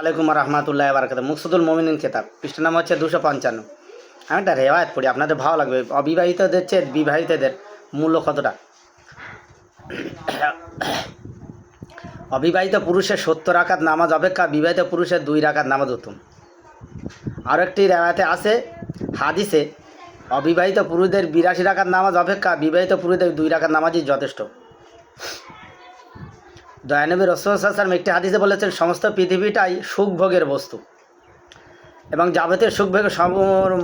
আলাইকুম রহমতুল্লাহ বারকাত মুকসুদুল মোমিনিন কেতাব পৃষ্ঠ নাম হচ্ছে দুশো পঞ্চান্ন। আমি একটা রেওয়ায়ত পড়ি, আপনাদের ভালো লাগবে। অবিবাহিতদের চেয়ে বিবাহিতদের মূল্য কতটা? অবিবাহিত পুরুষের সত্তর রাকাত নামাজ অপেক্ষা, বিবাহিত পুরুষের দুই রাকাত নামাজ উত্তম। আরও একটি রেওয়ায়তে আছে, হাদিসে, অবিবাহিত পুরুষদের বিরাশি রাকাত নামাজ অপেক্ষা, বিবাহিত পুরুষদের দুই রাকাত নামাজই যথেষ্ট। দয়ানবী রসুলাম একটি হাদিসে বলেছেন, সমস্ত পৃথিবীটাই সুখভোগের বস্তু এবং যাবতীয় সুখভোগের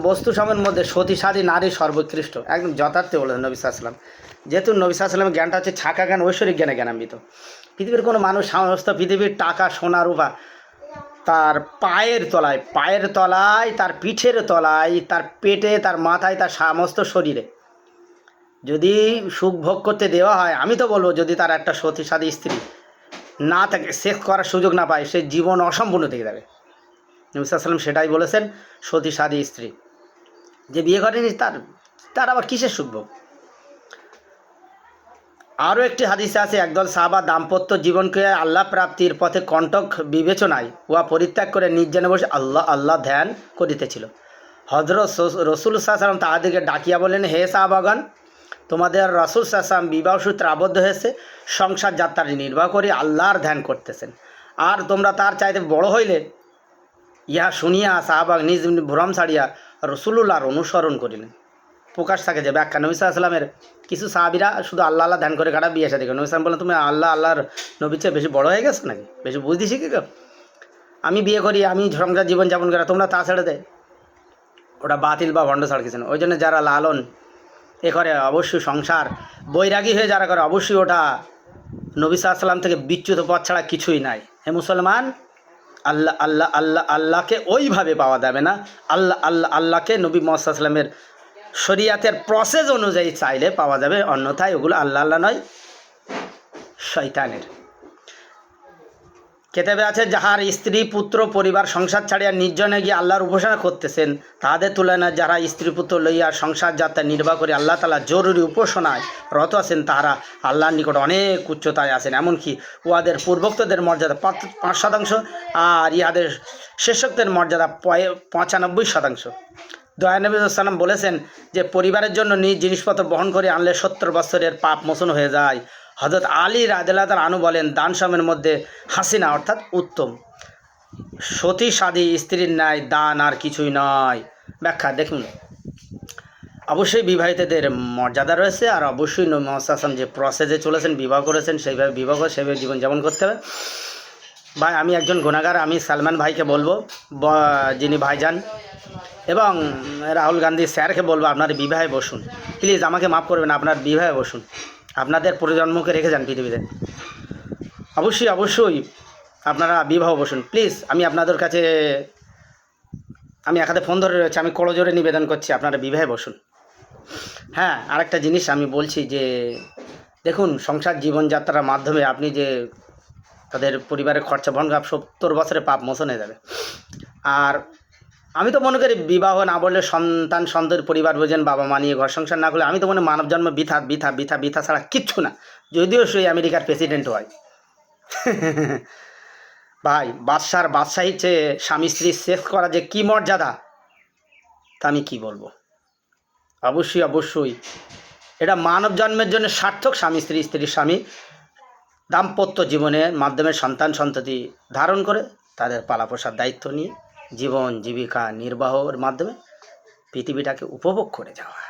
বস্তু সমের মধ্যে সতী নারী সর্বোৎকৃষ্ট। একদম যথার্থে বলেছেন নবী সাল্লাম যেহেতু নবী সাল্লামের জ্ঞানটা হচ্ছে ছাকা জ্ঞান, ঐশ্বরিক জ্ঞানে জ্ঞানান্বিত। পৃথিবীর কোনো মানুষ সমস্ত পৃথিবীর টাকা, সোনা, রূপা তার পায়ের তলায় পায়ের তলায়, তার পিঠের তলায়, তার পেটে, তার মাথায়, তার সমস্ত শরীরে যদি সুখ ভোগ করতে দেওয়া হয়, আমি তো বলব যদি তার একটা সতী সাদী স্ত্রী না থাকে সেক্স করার সুযোগ না পায়, সে জীবন অসম্পূর্ণ থেকে যাবে। নবিসাল্লাম সেটাই বলেছেন, সতী সাদী স্ত্রী। যে বিয়ে করেনি, তার তার আবার কিসের শুভ আরও একটি হাদিসে আছে, একদল সাহাবা দাম্পত্য জীবনকে আল্লাহ প্রাপ্তির পথে কণ্টক বিবেচনায় উহা পরিত্যাগ করে নির্জনে বসে আল্লাহ আল্লাহ ধ্যান করিতেছিল। হজরত রসুল সাহসালাম তাহাদেরকে ডাকিয়া বললেন, হে সাহাবাগান তোমাদের রসুল সাহসালাম বিবাহ সূত্রে আবদ্ধ হয়েছে, সংসার যাত্রা নির্বাহ করে, আল্লাহর ধ্যান করতেছেন। আর তোমরা তার চাইতে বড় হইলে, ইহা শুনিয়া সাহাবাগ নিজ ভ্রম ছাড়িয়া রসুল্লাহর অনুসরণ করিলেন। প্রকাশ থাকে যে ব্যাখ্যা নবী সাল্লামের কিছু সাহাবিরা শুধু আল্লাহ আল্লাহ ধ্যান করে কাটা বিয়ে সাথে নবী সালাম বললেন, তুমি আল্লাহ আল্লাহর নবীর চেয়ে বেশি বড় হয়ে গেছো নাকি? বেশি বুঝতে শিখে গেছো? আমি বিয়ে করি, আমি সংসার জীবন যাপন করি, তোমরা তা ছেড়ে দেয় ওটা বাতিল বা ভণ্ড ছাড় ওই জন্য যারা লালন এ করে অবশ্যই সংসার। বৈরাগী হয়ে যারা করে, অবশ্যই ওটা নবী সাল্লাম থেকে বিচ্যুত পথ ছাড়া কিছুই নাই। হে মুসলমান, আল্লাহ আল্লাহ আল্লাহ, আল্লাহকে ওইভাবে পাওয়া যাবে না। আল্লাহ আল্লাহ, আল্লাহকে নবী মোহাম্মদের শরিয়াতের প্রসেস অনুযায়ী চাইলে পাওয়া যাবে। অন্যথায় ওগুলো আল্লাহ আল্লাহ নয় শৈতানের কেতাবে আছে, যাহার স্ত্রী, পুত্র, পরিবার, সংসার ছাড়িয়া নির্জনে গিয়ে আল্লাহর উপাসনা করতেছেন, তাহাদের তুলনায় যারা স্ত্রী, পুত্র লইয়া সংসার যাত্রা নির্বাহ করে আল্লাহ তালা জরুরি উপাসনায় রত আছেন, তাহারা আল্লাহর নিকট অনেক উচ্চতায় আছেন। এমনকি উহাদের পূর্বোক্তদের মর্যাদা পাঁচ শতাংশ আর ইহাদের শেষোক্তের মর্যাদা পঁচানব্বই শতাংশ। দয়ানবী সালাম বলেছেন যে, পরিবারের জন্য নিজ জিনিসপত্র বহন করে আনলে সত্তর বছরের পাপ মোচন হয়ে যায়। হজরত আলী রাদিল্লাহ তার আনু বলেন, দান সমের মধ্যে হাসিনা অর্থাৎ উত্তম। সতী সাদী স্ত্রীর ন্যায় দান আর কিছুই নয়। ব্যাখ্যা, দেখুন। অবশ্যই বিবাহিতদের মর্যাদা রয়েছে আর অবশ্যই নবী যে প্রসেসে চলেছেন, বিবাহ করেছেন, সেইভাবে বিবাহ করে সেইভাবে জীবনযাপন করতে হবে। ভাই, আমি একজন গুণাগার, আমি সালমান ভাইকে বলব যিনি ভাইজান, এবং রাহুল গান্ধী স্যারকে বলব, আপনার বিবাহে বসুন। প্লিজ আমাকে মাফ করবেন, আপনার বিবাহে বসুন। আপনাদের প্রজন্মকে রেখে যান পৃথিবীতে। অবশ্যই অবশ্যই আপনারা বিবাহ বসুন। প্লিজ, আমি আপনাদের কাছে, আমি এক হাতে ফোন ধরে রয়েছে, আমি জোরে নিবেদন করছি, আপনারা বিবাহে বসুন। হ্যাঁ আরেকটা জিনিস আমি বলছি যে, দেখুন, সংসার জীবনযাত্রার মাধ্যমে আপনি যে তাদের পরিবারের খরচা বহন সত্তর বছরে পাপ হয়ে যাবে। আর আমি তো মনে করি বিবাহ না বললে সন্তান সন্তান পরিবার বোঝেন বাবা মা নিয়ে ঘর সংসার না করলে আমি তো মনে মানব জন্ম বৃথা বৃথা বৃথা বৃথা ছাড়া কিচ্ছু না। যদিও সেই আমেরিকার প্রেসিডেন্ট হয়। ভাই, বাদশার বাদশাহী চেয়ে স্বামী স্ত্রী শেষ করা যে কী মর্যাদা, তা আমি কি বলব? অবশ্যই অবশ্যই। এটা মানব জন্মের জন্য সার্থক স্বামী স্ত্রী স্ত্রীর স্বামী দাম্পত্য জীবনের মাধ্যমে সন্তান, সন্ততি ধারণ করে তাদের পালাপোষার দায়িত্ব নিয়ে জীবন জীবিকা নির্বাহর মাধ্যমে পৃথিবীটাকে উপভোগ করে যাওয়া।